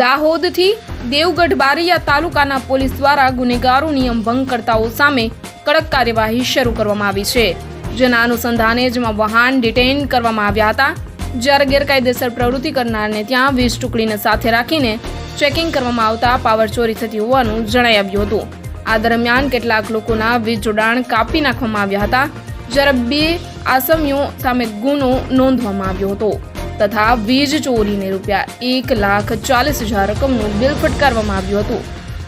દાહોદથી દેવગઢ બારીયા તાલુકાના પોલીસ દ્વારા ગુનેગારો નિયમ ભંગ કરતાઓ સામે કડક કાર્યવાહી શરૂ કરવામાં આવી છે. જેના અનુસંધાને જેમાં વાહન ડિટેઇન કરવામાં આવ્યા હતા. જ્યારે ગેરકાયદેસર પ્રવૃત્તિ કરનારને ત્યાં વીજ ટુકડીને સાથે રાખીને ચેકિંગ કરવામાં આવતા પાવર ચોરી થતી હોવાનું જણાઈ આવ્યું હતું. આ દરમિયાન કેટલાક લોકોના વીજ જોડાણ કાપી નાખવામાં આવ્યા હતા. જ્યારે બે આસમીઓ સામે ગુનો નોંધવામાં આવ્યો હતો. તથા વીજ ચોરીને રૂપિયા એક લાખ ચાલીસ હજાર રકમનું બિલ ફટકારવામાં આવ્યું હતું.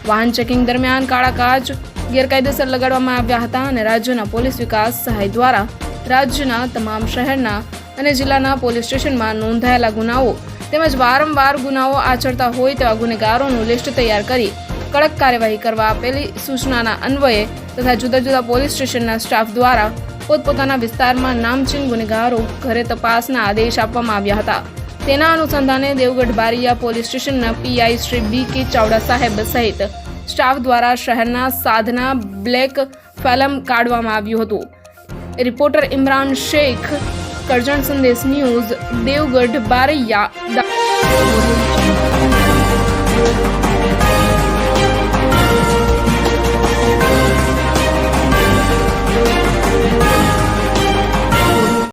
વાહન ચેકિંગ દરમિયાન કાળા કાચ ગેરકાયદેસર લગાડવામાં આવ્યા હતા અને રાજ્યના પોલીસ વિકાસ સહાય દ્વારા રાજ્યના તમામ શહેરના અને જિલ્લાના પોલીસ સ્ટેશનમાં નોંધાયેલા ગુનાઓ તેમજ વારંવાર ગુનાઓ આચરતા હોય તેવા ગુનેગારોનું લિસ્ટ તૈયાર કરી કડક કાર્યવાહી કરવા આપેલી સૂચનાના અન્વયે તથા જુદા જુદા પોલીસ સ્ટેશનના સ્ટાફ દ્વારા પોતપોતાના વિસ્તારમાં નામચીન ગુનેગારો ઘરે તપાસના આદેશ આપવામાં આવ્યા હતા. તેના અનુસંધાને દેવગઢ બારિયા પોલીસ સ્ટેશનના PI Shri B K Chavda સાહેબ સહિત સ્ટાફ દ્વારા શહેરના સાધના બ્લેક ફેલમ કાઢવામાં આવ્યું હતું. રિપોર્ટર ઇમરાન શેખ, કરજણ સંદેશ ન્યૂઝ, દેવગઢ બારૈયા.